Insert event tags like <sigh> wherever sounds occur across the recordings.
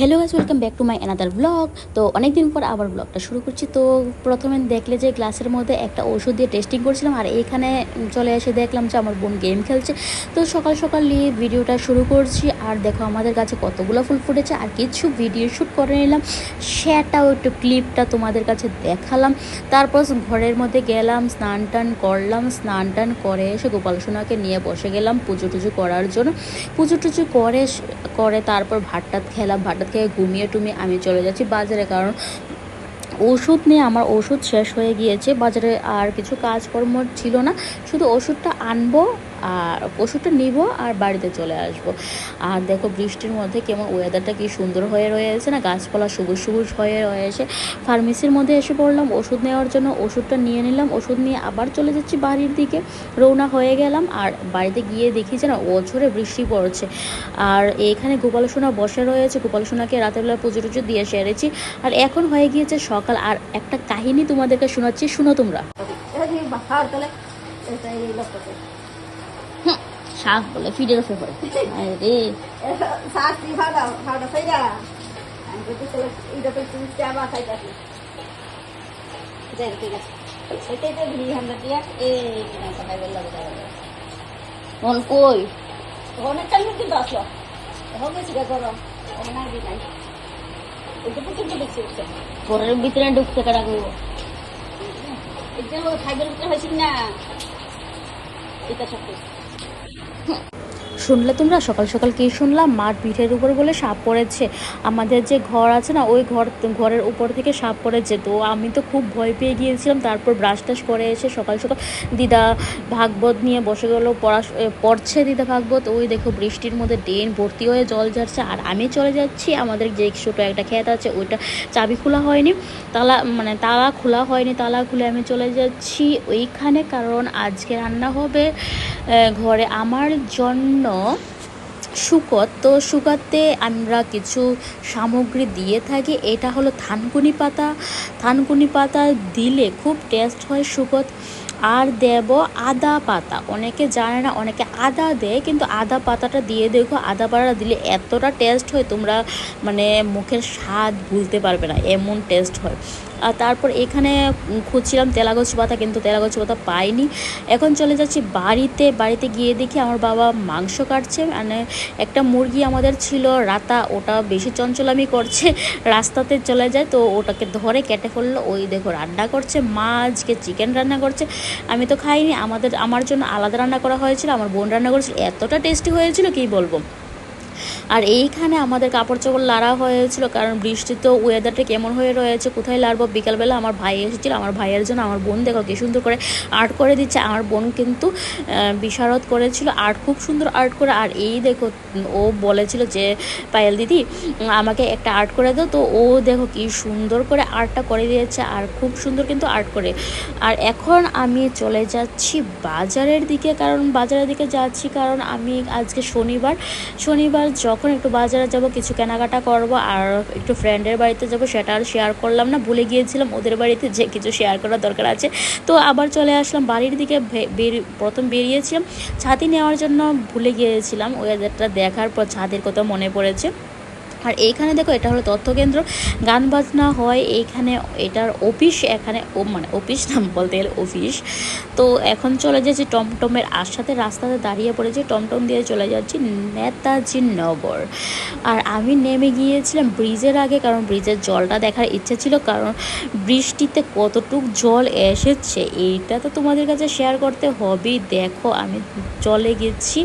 Hello guys welcome back to my another blog তো অনেক দিন পর আবার ব্লগটা শুরু করছি। তো প্রথমে দেখলে যে গ্লাসের মধ্যে একটা ওষুধ দিয়ে টেস্টিং করছিলাম আর এইখানে চলে এসে দেখলাম যে আমার বোন গেম খেলছে। তো সকাল সকাল নিয়ে ভিডিওটা শুরু করছি আর দেখো আমাদের কাছে কতগুলো ফুল ফুটেছে আর কিছু ভিডিও শ্যুট করে নিলাম। সেটাও একটু ক্লিপটা তোমাদের কাছে দেখালাম। তারপর ঘরের মধ্যে গেলাম, স্নান টান করলাম, স্নান টান করে এসে গোপাল সোনাকে নিয়ে বসে গেলাম পুজো টুজো করার জন্য। পুজো টুজো করে করে তারপর ভাত টাত খেলাম। ভাত টাত খেয়ে ঘুমিয়ে টুমিয়ে আমি চলে যাচ্ছি বাজারে, কারণ ওষুধ নিয়ে আমার ওষুধ শেষ হয়ে গিয়েছে। বাজারে আর কিছু কাজকর্ম ছিল না। শুধু ওষুধটা আনব আর ওষুধটা নিব আর বাড়িতে চলে আসব। আর দেখো বৃষ্টির মধ্যে কেমন ওয়েদারটা কি সুন্দর হয়ে রয়েছে না? গাছপালা সবুজ সবুজ হয়ে রয়েছে। ফার্মেসির মধ্যে এসে পড়লাম, ওষুধ নেওয়ার জন্য ওষুধটা নিয়ে নিলাম, ওষুধ নিয়ে আবার চলে যাচ্ছি বাড়ির দিকে। রওনা হয়ে গেলাম আর বাড়িতে গিয়ে দেখি যে না ওঝরে বৃষ্টি পড়ছে। আর এখানে গোপাল সোনা বসে রয়েছে গোপাল সোনাকে রাতের বেলা পুজো টুজো দিয়ে সেরেছি। আর এখন হয়ে গিয়েছে সকাল। আর একটা কাহিনী তোমাদেরকে শোনাচ্ছি, শুনো তোমরা। শাক বলে ফিডের ওপরে পড়ে। রে শাস্তি ভাড়া ভাড়া খাইরা আমি বলছি তাহলে এইটা তো তুমি চাবা খাইতাছি যাই ঠিক আছে। এটাই তো ঘুরি আমরা দিয়া এই কিনা কথা বললাম মন কই? অনেক টাইম কিন্তু আসলো। এখন বেশি গরম অনেক দিন নাই। এটা পর্যন্ত দেখছি উঠছে ঘরের ভিতরে ঢুকতে কেটা করব এটা খাইবার ভিতরে হয়েছি না এটা সত্যি। Huh. <laughs> শুনলে তোমরা? সকাল সকাল কি শুনলাম? মাঠ পিঠের উপর বলে সাপ পড়েছে। আমাদের যে ঘর আছে না, ওই ঘর, ঘরের উপর থেকে সাপ পড়েছে। তো আমি তো খুব ভয় পেয়ে গিয়েছিলাম। তারপর ব্রাশ টাশ করে এসে সকাল সকাল দিদা ভাগবত নিয়ে বসে গেলো, পড়া পড়ছে দিদা ভাগবত। ওই দেখো বৃষ্টির মধ্যে ড্রেন ভর্তি হয়ে জল ঝরছে আর আমি চলে যাচ্ছি, আমাদের যে ছোটো একটা ক্ষেত আছে, ওইটা চাবি খোলা হয়নি। তালা মানে তালা খোলা হয়নি, তালা খুলে আমি চলে যাচ্ছি। ওইখানে কারণ আজকে রান্না হবে ঘরে আমার জন্য শুকত তো শুকাতে আমরা কিছু সামগ্রী দিয়ে থাকি। এটা হলো থানকুনি পাতা। থানকুনি পাতা দিলে খুব টেস্ট হয় শুকত আর দেব আদা পাতা। অনেকে জানে না, অনেকে আদা দেয়, কিন্তু আদা পাতাটা দিয়ে দেখো, আদা পাতা দিলে এতটা টেস্ট হয়, তোমরা মানে মুখের স্বাদ ভুলতে পারবে না, এমন টেস্ট হয়। আর তারপর এখানে খুঁজছিলাম তেলাগছ পাতা, কিন্তু তেলাগছ পাতা পাইনি। এখন চলে যাচ্ছি বাড়িতে। বাড়িতে গিয়ে দেখি আমার বাবা মাংস কাটছে। মানে একটা মুরগি আমাদের ছিল, রাতা। ওটা বেশি চঞ্চলামি করছে, রাস্তাতে চলে যায়। তো ওটাকে ধরে কেটে ফেলল। ওই দেখো রান্না করছে, মা আজকে চিকেন রান্না করছে। আমি তো খাইনি। আমাদের, আমার জন্য আলাদা রান্না করা হয়েছিল, আমার বোন রান্না করেছিল। এতটা টেস্টি হয়েছিল, কি বলব? আর এইখানে আমাদের কাপড় চোপড় লাড়া হয়েছিল, কারণ বৃষ্টি তো ওয়েদারটা কেমন হয়ে রয়েছে, কোথায় লাড়বো? বিকালবেলা আমার ভাই এসেছিল, আমার ভাইয়ের জন্য আমার বোন, দেখো কি সুন্দর করে আর্ট করে দিচ্ছে, আমার বোন কিন্তু বিশারদ করেছিল আর্ট খুব সুন্দর আর্ট করে, আর এই দেখো, ও বলেছিল যে, পায়েল দিদি, আমাকে একটা আর্ট করে দাও, তো ও দেখো কি সুন্দর করে আর্টটা করে দিয়েছে, আর খুব সুন্দর কিন্তু আর্ট করে। আর এখন আমি চলে যাচ্ছি বাজারের দিকে, কারণ বাজারের দিকে যাচ্ছি, কারণ আমি আজকে শনিবার শনিবার যখন একটু বাজারে যাব, কিছু কেনাকাটা করব আর একটু ফ্রেন্ডের বাড়িতে যাব, সেটা আর শেয়ার করলাম না, ভুলে গিয়েছিলাম ওদের বাড়িতে যে কিছু শেয়ার করার দরকার আছে। তো আবার চলে আসলাম বাড়ির দিকে প্রথম বেরিয়েছিলাম। ছাতি নেওয়ার জন্য ভুলে গিয়েছিলাম ওয়েদারটা দেখার পর ছাদের কথা মনে পড়েছে। আর এইখানে দেখো, এটা হলো তথ্যকেন্দ্র। গান বাজনা হয় এইখানে, এটার অফিস এখানে, ও মানে অফিস নাম বলতে গেলে অফিস তো এখন চলে যাচ্ছি টমটমের আশাতে, রাস্তাতে দাঁড়িয়ে পড়েছি, টমটম দিয়ে চলে যাচ্ছি নেতাজি নগর। আর আমি নেমে গিয়েছিলাম ব্রিজের আগে, কারণ ব্রিজের জলটা দেখার ইচ্ছা ছিল, কারণ বৃষ্টিতে কতটুক জল এসেছে, এইটা তো তোমাদের কাছে শেয়ার করতে হবেই। দেখো, আমি চলে গেছি।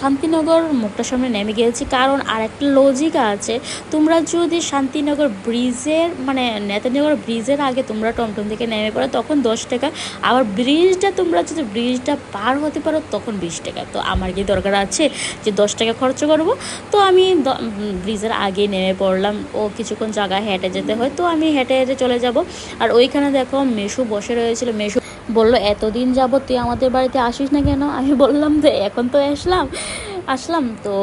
শান্তিনগর মুখটার সামনে নেমে গিয়েছি। কারণ আর একটা লজিক আছে, তোমরা যদি শান্তিনগর ব্রিজের মানে নেতানগর ব্রিজের আগে তোমরা টমটম থেকে নেমে পড়ো, তখন দশ টাকা। আবার ব্রিজটা তোমরা যদি ব্রিজটা পার হতে পারো, তখন বিশ টাকা। তো আমার কি দরকার আছে যে দশ টাকা খরচ করব? তো আমি ব্রিজের আগে নেমে পড়লাম। ও কিছুক্ষণ জায়গা হেঁটে যেতে হয়, তো আমি হেঁটে হেঁটে চলে যাব। আর ওইখানে দেখো মেশু বসে রয়েছিল। মেশু বলল, এতদিন যাব তুই আমাদের বাড়িতে আসিস না কেন? আমি বললাম যে এখন তো আসলাম। আসলাম, তো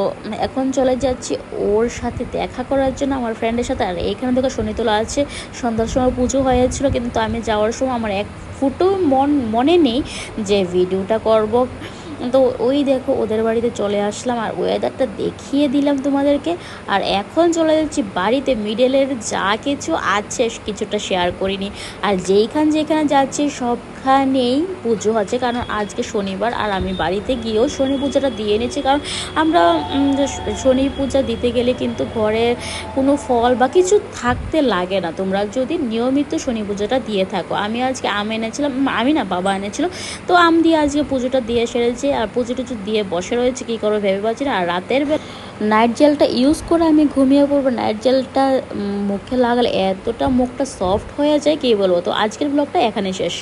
এখন চলে যাচ্ছি ওর সাথে দেখা করার জন্য আমার ফ্রেন্ডের সাথে। আর এইখানে দেখো শনিতলা আছে, সন্ধ্যার সময় পুজো হয়েছিল, কিন্তু আমি যাওয়ার সময় আমার এক ফুটো মন, মনে নেই যে ভিডিওটা করব। তো ওই দেখো ওদের বাড়িতে চলে আসলাম আর ওয়েদারটা দেখিয়ে দিলাম তোমাদেরকে। আর এখন চলে যাচ্ছি বাড়িতে মিডলের যা কিছু আছে কিছুটা শেয়ার করিনি। আর যেইখান যেখানে যাচ্ছি সবখানেই পুজো আছে কারণ আজকে শনিবার আর আমি বাড়িতে গিয়েও শনি পূজাটা দিয়ে এনেছি, কারণ আমরা শনি পূজা দিতে গেলে কিন্তু ঘরে কোনো ফল বা কিছু থাকতে লাগে না। তোমরা যদি নিয়মিত শনি পূজাটা দিয়ে থাকো। আমি আজকে আম এনেছিলাম আমি না, বাবা এনেছিল। তো আম দিয়ে আজকে পুজোটা দিয়ে সেরেছি। আর পুজো টুজো দিয়ে বসে রয়েছে, কী করব ভেবে পাচ্ছি না। আর রাতের বেলা নাইট জেলটা ইউজ করে আমি ঘুমিয়ে পড়ব। নাইট জেলটা মুখে লাগালে এতটা মুখটা সফট হয়ে যায়, কী বলব? তো আজকের ব্লগটা এখানে শেষ।